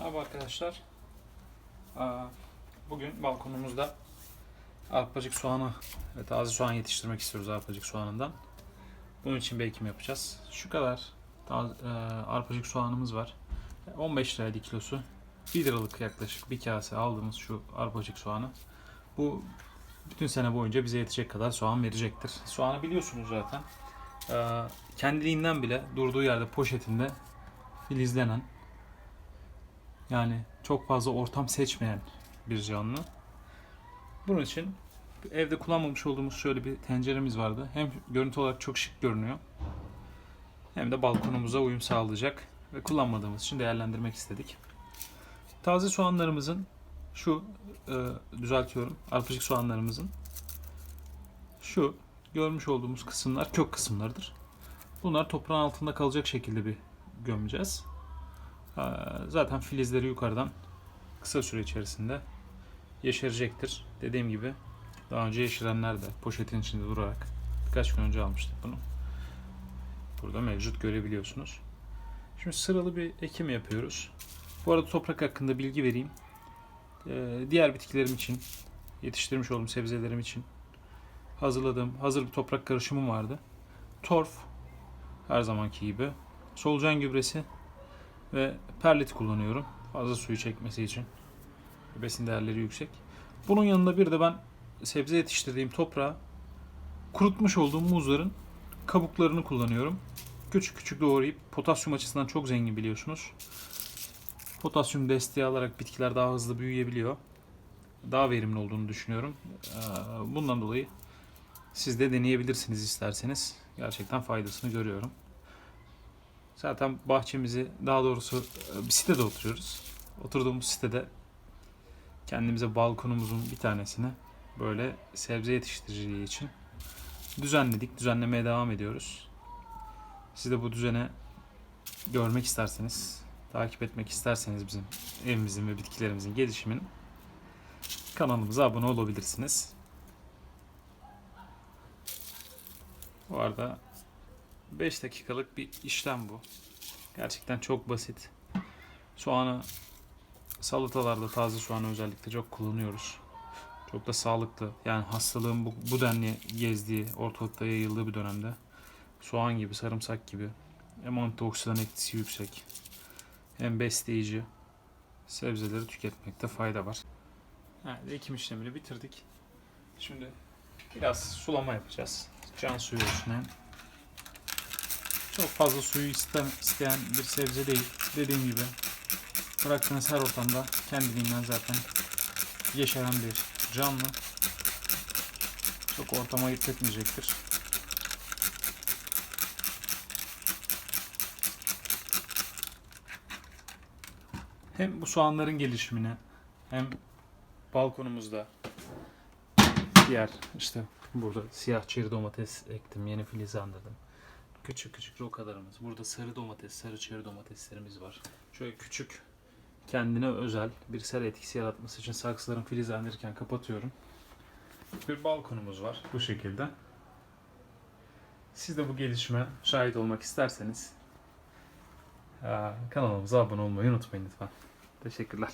Merhaba arkadaşlar. Bugün balkonumuzda arpacık soğanı ve taze soğan yetiştirmek istiyoruz arpacık soğanından. Bunun için bir ekim yapacağız. Şu kadar e, arpacık soğanımız var. 15 liraydı kilosu. 1 liralık yaklaşık bir kase aldığımız şu arpacık soğanı. Bu bütün sene boyunca bize yetecek kadar soğan verecektir. Soğanı biliyorsunuz zaten. Kendiliğinden bile durduğu yerde poşetinde filizlenen yani çok fazla ortam seçmeyen bir canlı. Bunun için evde kullanmamış olduğumuz şöyle bir tenceremiz vardı. Hem görüntü olarak çok şık görünüyor. Hem de balkonumuza uyum sağlayacak ve kullanmadığımız için değerlendirmek istedik. Taze soğanlarımızın şu e, düzeltiyorum. Arpacık soğanlarımızın şu görmüş olduğumuz kısımlar kök kısımlarıdır. Bunlar toprağın altında kalacak şekilde bir gömeceğiz. Ee, Zaten filizleri yukarıdan kısa süre içerisinde yeşerecektir. Dediğim gibi daha önce yeşerenler de poşetin içinde durarak birkaç gün önce almıştık bunu. Burada mevcut görebiliyorsunuz. Şimdi sıralı bir ekim yapıyoruz. Bu arada toprak hakkında bilgi vereyim. Ee, Diğer bitkilerim için, yetiştirmiş olduğum sebzelerim için hazırladığım hazır bir toprak karışımım vardı. Torf her zamanki gibi. Solucan gübresi ve perlit kullanıyorum. Fazla suyu çekmesi için. Besin değerleri yüksek. Bunun yanında bir de ben sebze yetiştirdiğim toprağa kurutmuş olduğum muzların kabuklarını kullanıyorum. Küçük küçük doğrayıp potasyum açısından çok zengin biliyorsunuz. Potasyum desteği alarak bitkiler daha hızlı büyüyebiliyor. Daha verimli olduğunu düşünüyorum. Ee, Bundan dolayı siz de deneyebilirsiniz isterseniz. Gerçekten faydasını görüyorum. Zaten bahçemizi daha doğrusu e, bir sitede oturuyoruz. Oturduğumuz sitede kendimize balkonumuzun bir tanesini böyle sebze yetiştiriciliği için düzenledik. Düzenlemeye devam ediyoruz. Siz de bu düzene görmek isterseniz, takip etmek isterseniz bizim evimizin ve bitkilerimizin gelişimini kanalımıza abone olabilirsiniz. Bu arada 5 dakikalık bir işlem bu. Gerçekten çok basit. Soğanı salatalarda taze soğanı özellikle çok kullanıyoruz. Çok da sağlıklı. Yani hastalığın bu, bu denli gezdiği, ortalıkta yayıldığı bir dönemde soğan gibi, sarımsak gibi hem antioksidan etkisi yüksek hem besleyici sebzeleri tüketmekte fayda var. Evet, ekim işlemini bitirdik. Şimdi biraz sulama yapacağız. Can suyu olsun hem. Çok fazla suyu iste- isteyen bir sebze değil. Dediğim gibi bıraktığınız her ortamda kendiliğinden zaten yeşeren bir canlı. Çok ortama ayırt etmeyecektir. Hem bu soğanların gelişimine hem balkonumuzda diğer işte burada siyah çeri domates ektim, yeni filizlandırdım. Küçük küçük rokalarımız. Burada sarı domates, sarı çeri domateslerimiz var. Şöyle küçük kendine özel bir sera etkisi yaratması için saksıların filizlendirirken kapatıyorum. Bir balkonumuz var bu şekilde. Siz de bu gelişime şahit olmak isterseniz kanalımıza abone olmayı unutmayın lütfen. Teşekkürler.